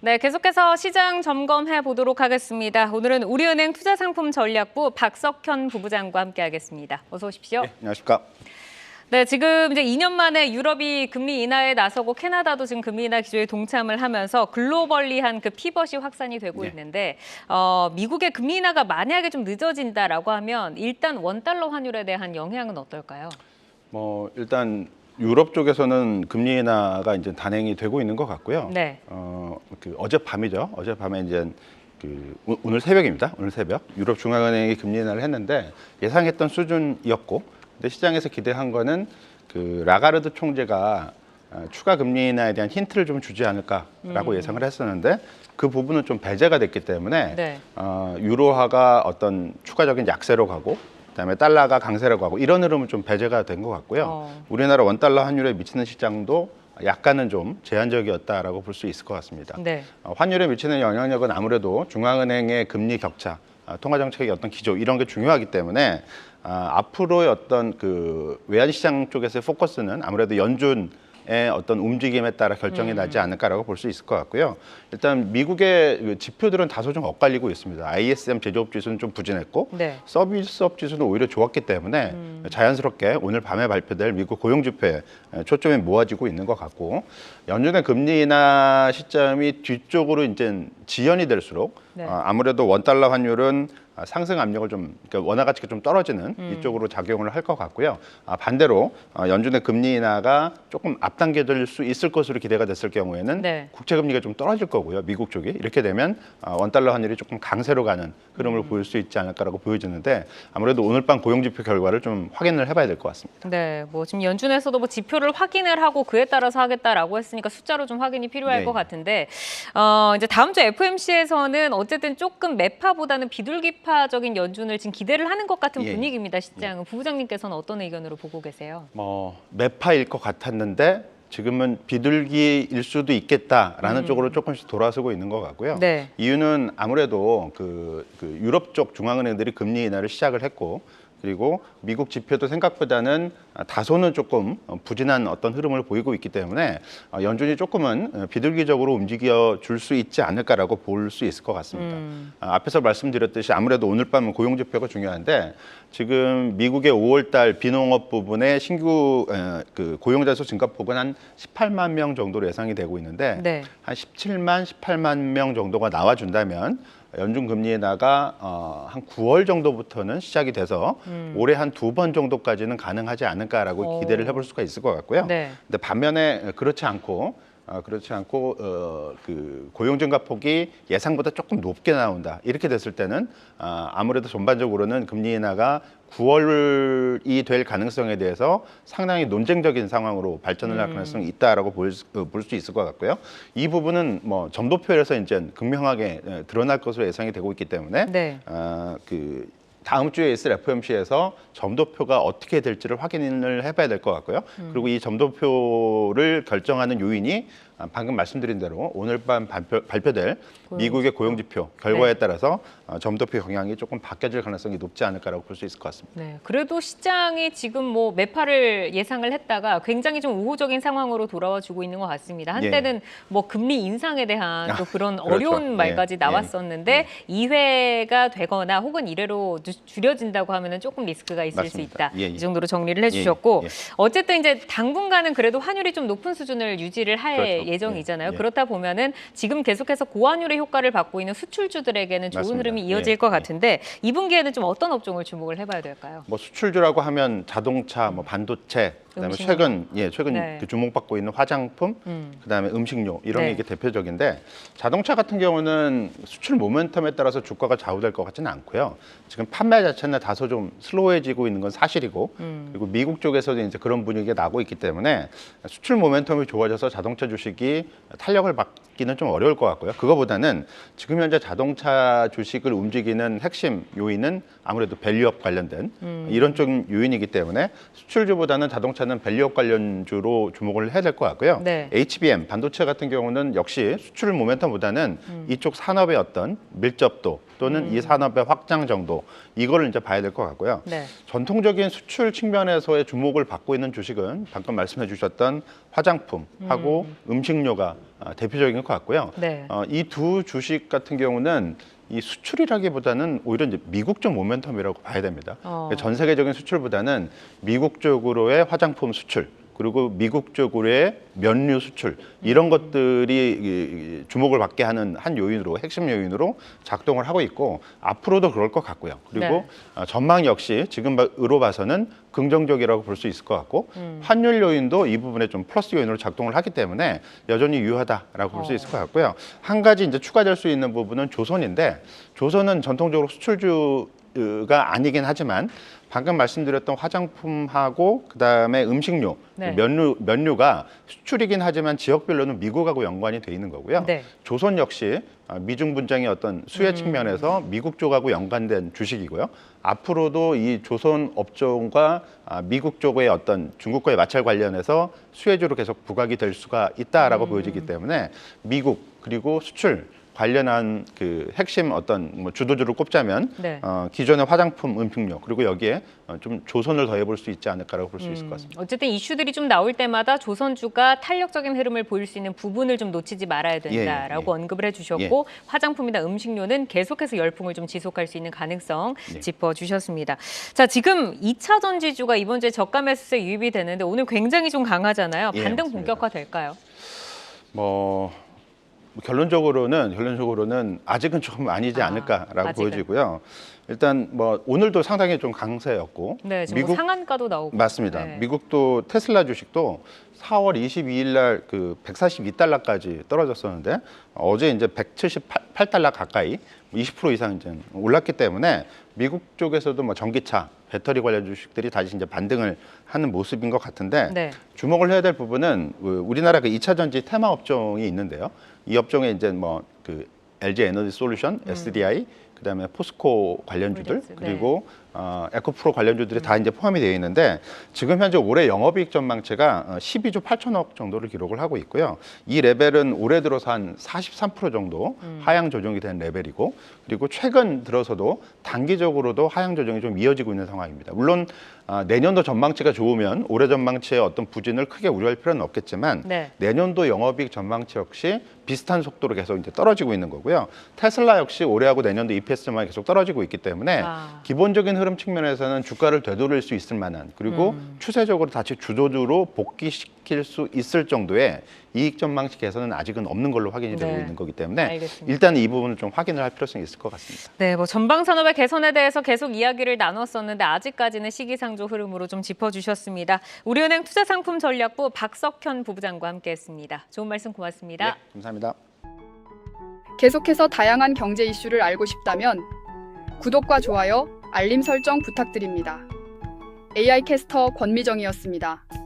네, 계속해서 시장 점검해 보도록 하겠습니다. 오늘은 우리은행 투자상품 전략부 박석현 부부장과 함께하겠습니다. 어서 오십시오. 네, 안녕하십니까. 네, 지금 이제 2년 만에 유럽이 금리 인하에 나서고 캐나다도 지금 금리 인하 기조에 동참을 하면서 글로벌리한 그 피벗이 확산이 되고 네. 있는데 어, 미국의 금리 인하가 만약에 좀 늦어진다라고 하면 일단 원 달러 환율에 대한 영향은 어떨까요? 뭐 일단 유럽 쪽에서는 금리 인하가 이제 단행이 되고 있는 것 같고요. 네. 어, 그 어젯밤이죠. 어젯밤에 이제 그 오- 오늘 새벽입니다. 오늘 새벽 유럽 중앙은행이 금리 인하를 했는데 예상했던 수준이었고, 근데 시장에서 기대한 거는 그 라가르드 총재가 어, 추가 금리 인하에 대한 힌트를 좀 주지 않을까라고 예상을 했었는데 그 부분은 좀 배제가 됐기 때문에 네. 어, 유로화가 어떤 추가적인 약세로 가고 그다음에 달러가 강세로 가고 이런 흐름은 좀 배제가 된 것 같고요. 어. 우리나라 원 달러 환율에 미치는 시장도 약간은 좀 제한적이었다라고 볼 수 있을 것 같습니다. 네. 어, 환율에 미치는 영향력은 아무래도 중앙은행의 금리 격차, 아, 통화 정책의 어떤 기조 이런 게 중요하기 때문에 아, 앞으로의 어떤 그 외환 시장 쪽에서의 포커스는 아무래도 연준 의 어떤 움직임에 따라 결정이 나지 않을까라고 볼 수 있을 것 같고요. 일단 미국의 그 지표들은 다소 좀 엇갈리고 있습니다. ISM 제조업 지수는 좀 부진했고 네. 서비스업 지수는 오히려 좋았기 때문에 자연스럽게 오늘 밤에 발표될 미국 고용 지표에 초점이 모아지고 있는 것 같고 연준의 금리 인하 시점이 뒤쪽으로 이제 지연이 될수록 네. 어, 아무래도 원 달러 환율은 아, 상승 압력을 좀 그러니까 원화 가치가 좀 떨어지는 이쪽으로 작용을 할 것 같고요. 아, 반대로 어, 연준의 금리 인하가 조금 앞당겨질 수 있을 것으로 기대가 됐을 경우에는 네. 국채 금리가 좀 떨어질 거고요. 미국 쪽이 이렇게 되면 어, 원 달러 환율이 조금 강세로 가는 흐름을 보일 수 있지 않을까라고 보여지는데 아무래도 오늘 밤 고용 지표 결과를 좀 확인을 해봐야 될 것 같습니다. 네, 뭐 지금 연준에서도 뭐 지표를 확인을 하고 그에 따라서 하겠다라고 했으니까 숫자로 좀 확인이 필요할 네. 것 같은데 어, 이제 다음 주 FMC에서는 어쨌든 조금 매파보다는 비둘기파적인 연준을 지금 기대를 하는 것 같은 예. 분위기입니다. 시장은 부부장님께서는 어떤 의견으로 보고 계세요? 뭐 매파일 것 같았는데 지금은 비둘기일 수도 있겠다라는 쪽으로 조금씩 돌아서고 있는 것 같고요. 음. 네. 이유는 아무래도 그, 그 유럽 쪽 중앙은행들이 금리 인하를 시작을 했고 그리고 미국 지표도 생각보다는 다소는 조금 부진한 어떤 흐름을 보이고 있기 때문에 어, 연준이 조금은 비둘기적으로 움직여 줄 수 있지 않을까라고 볼 수 있을 것 같습니다. 음. 아, 앞에서 말씀드렸듯이 아무래도 오늘 밤은 고용 지표가 중요한데 지금 미국의 5월달 비농업 부분의 신규 에, 그 고용자 수 증가 폭은 한 18만 명 정도로 예상이 되고 있는데 네. 한 17만, 18만 명 정도가 나와준다면 연준 금리 인하가 어, 한 9월 정도부터는 시작이 돼서 올해 한 두 번 정도까지는 가능하지 않을까라고 오. 기대를 해볼 수가 있을 것 같고요. 네. 근데 반면에 그렇지 않고 어, 그렇지 않고 어, 그 고용 증가 폭이 예상보다 조금 높게 나온다 이렇게 됐을 때는 아, 아무래도 전반적으로는 금리 인하가 9월이 될 가능성에 대해서 상당히 논쟁적인 상황으로 발전을 할 가능성이 있다라고 볼수 있을 것 같고요. 이 부분은 뭐 점도표에서 이제 극명하게 에, 드러날 것으로 예상이 되고 있기 때문에 네. 아, 그 다음 주에 있을 FOMC에서 점도표가 어떻게 될지를 확인을 해봐야 될 것 같고요. 그리고 이 점도표를 결정하는 요인이 아, 방금 말씀드린 대로 오늘 밤 발표, 발표 될 미국의 고용 지표 결과에 네. 따라서 어, 점도표 경향이 조금 바뀌어질 가능성이 높지 않을까라고 볼 수 있을 것 같습니다. 네, 그래도 시장이 지금 뭐 매파를 예상을 했다가 굉장히 좀 우호적인 상황으로 돌아와 주고 있는 것 같습니다. 한때는 뭐 금리 인상에 대한 또 그런 그렇죠. 어려운 말까지 예, 나왔었는데 이 2회가 되거나 혹은 1회로 줄여진다고 하면은 조금 리스크가 있을 수 맞습니다. 있다. 예, 예. 이 정도로 정리를 해주셨고 예, 예. 어쨌든 이제 당분간은 그래도 환율이 좀 높은 수준을 유지를 할 그렇죠. 예정이잖아요. 예, 예. 그렇다 보면은 지금 계속해서 고환율의 효과를 받고 있는 수출주들에게는 좋은 맞습니다. 흐름이 이어질 예, 것 예. 같은데 이 분기에는 좀 어떤 업종을 주목을 해봐야 될까요? 뭐 수출주라고 하면 자동차, 뭐 반도체, 그다음에 음식료. 최근 예 최근 네. 그 주목받고 있는 화장품, 음. 그다음에 음식료 이런 네. 게 이게 대표적인데 자동차 같은 경우는 수출 모멘텀에 따라서 주가가 좌우될 것 같지는 않고요. 지금 판매 자체는 다소 좀 슬로우해지고 있는 건 사실이고 음. 그리고 미국 쪽에서도 이제 그런 분위기가 나고 있기 때문에 수출 모멘텀이 좋아져서 자동차 주식이 탄력을 받기는 좀 어려울 것 같고요. 그거보다는 지금 현재 자동차 주식을 움직이는 핵심 요인은 아무래도 밸류업 관련된 음. 이런 쪽 요인이기 때문에 수출주보다는 자동차 는 밸류업 관련주로 주목을 해야 될 것 같고요. 네. HBM 반도체 같은 경우는 역시 수출 모멘텀보다는 이쪽 산업의 어떤 밀접도 또는 음. 이 산업의 확장 정도 이거를 이제 봐야 될 것 같고요. 네. 전통적인 수출 측면에서의 주목을 받고 있는 주식은 방금 말씀해 주셨던 화장품하고 음. 식료가 대표적인 것 같고요. 네. 어, 이 두 주식 같은 경우는 이 수출이라기보다는 오히려 이제 미국적 모멘텀이라고 봐야 됩니다. 어. 전 세계적인 수출보다는 미국 쪽으로의 화장품 수출 그리고 미국 쪽으로의 면류 수출 이런 것들이 주목을 받게 하는 한 요인으로 핵심 요인으로 작동을 하고 있고 앞으로도 그럴 것 같고요. 그리고 네. 어, 전망 역시 지금으로 봐서는 긍정적이라고 볼 수 있을 것 같고 음. 환율 요인도 이 부분에 좀 플러스 요인으로 작동을 하기 때문에 여전히 유효하다라고 볼수 어. 있을 것 같고요. 한 가지 이제 추가될 수 있는 부분은 조선인데 조선은 전통적으로 수출주 가 아니긴 하지만 방금 말씀드렸던 화장품하고 그다음에 음식료, 네. 면류 면류가 수출이긴 하지만 지역별로는 미국하고 연관이 돼 있는 거고요. 네. 조선 역시 아, 미중 분쟁의 어떤 수혜 음. 측면에서 미국 쪽하고 연관된 주식이고요. 앞으로도 이 조선 업종과 아, 미국 쪽의 어떤 중국과의 마찰 관련해서 수혜주로 계속 부각이 될 수가 있다라고 음. 보여지기 때문에 미국 그리고 수출 관련한 그 핵심 어떤 뭐 주도주를 꼽자면 네. 어, 기존의 화장품, 음식료 그리고 여기에 어, 좀 조선을 더해 볼 수 있지 않을까라고 볼수 있을 것 같습니다. 음, 어쨌든 이슈들이 좀 나올 때마다 조선주가 탄력적인 흐름을 보일 수 있는 부분을 좀 놓치지 말아야 된다라고 예, 예. 언급을 해주셨고 화장품이나 음식료는 계속해서 열풍을 좀 지속할 수 있는 가능성 예. 짚어주셨습니다. 자 지금 2차 전지주가 이번 주에 저가 매수세 유입이 되는데 오늘 굉장히 좀 강하잖아요. 예, 반등. 본격화 될까요? 뭐 결론적으로는 결론적으로는 아직은 조금 아니지 아, 않을까라고 아직은. 보여지고요. 일단 뭐 오늘도 상당히 좀 강세였고 네, 지금 뭐 상한가도 나오고 맞습니다. 네. 미국도 테슬라 주식도 4월 22일 날 그 142달러까지 떨어졌었는데 어제 이제 178달러 가까이 20% 이상 이제 올랐기 때문에 미국 쪽에서도 뭐 전기차, 배터리 관련 주식들이 다시 이제 반등을 하는 모습인 것 같은데 네. 주목을 해야 될 부분은 그 우리나라 그 2차 전지 테마 업종이 있는데요. 이 업종에 이제 뭐 그 LG 에너지 솔루션, SDI, 그다음에 포스코 관련주들 음. 네. 그리고 어, 에코프로 관련주들이 다 이제 포함이 되어 있는데 지금 현재 올해 영업이익 전망치가 어, 12조 8천억 정도를 기록을 하고 있고요. 이 레벨은 올해 들어서 한 43% 정도 음. 하향 조정이 된 레벨이고 그리고 최근 들어서도 단기적으로도 하향 조정이 좀 이어지고 있는 상황입니다. 물론 아, 내년도 전망치가 좋으면 올해 전망치의 어떤 부진을 크게 우려할 필요는 없겠지만 네. 내년도 영업이익 전망치 역시 비슷한 속도로 계속 이제 떨어지고 있는 거고요. 테슬라 역시 올해하고 내년도 EPS 전망이 계속 떨어지고 있기 때문에 아. 기본적인 흐름 측면에서는 주가를 되돌릴 수 있을 만한 그리고 음. 추세적으로 다시 주도주로 복귀시킬 수 있을 정도의 이익 전망치 개선은 아직은 없는 걸로 확인이 되고 네. 있는 거기 때문에 알겠습니다. 일단 이 부분을 좀 확인을 할 필요성이 있을 것 같습니다. 네, 뭐 전방 산업의 개선에 대해서 계속 이야기를 나눴었는데 아직까지는 시기상조 흐름으로 좀 짚어주셨습니다. 우리은행 투자상품 전략부 박석현 부부장과 함께했습니다. 좋은 말씀 고맙습니다. 네, 감사합니다. 계속해서 다양한 경제 이슈를 알고 싶다면 구독과 좋아요, 알림 설정 부탁드립니다. AI 캐스터 권미정이었습니다.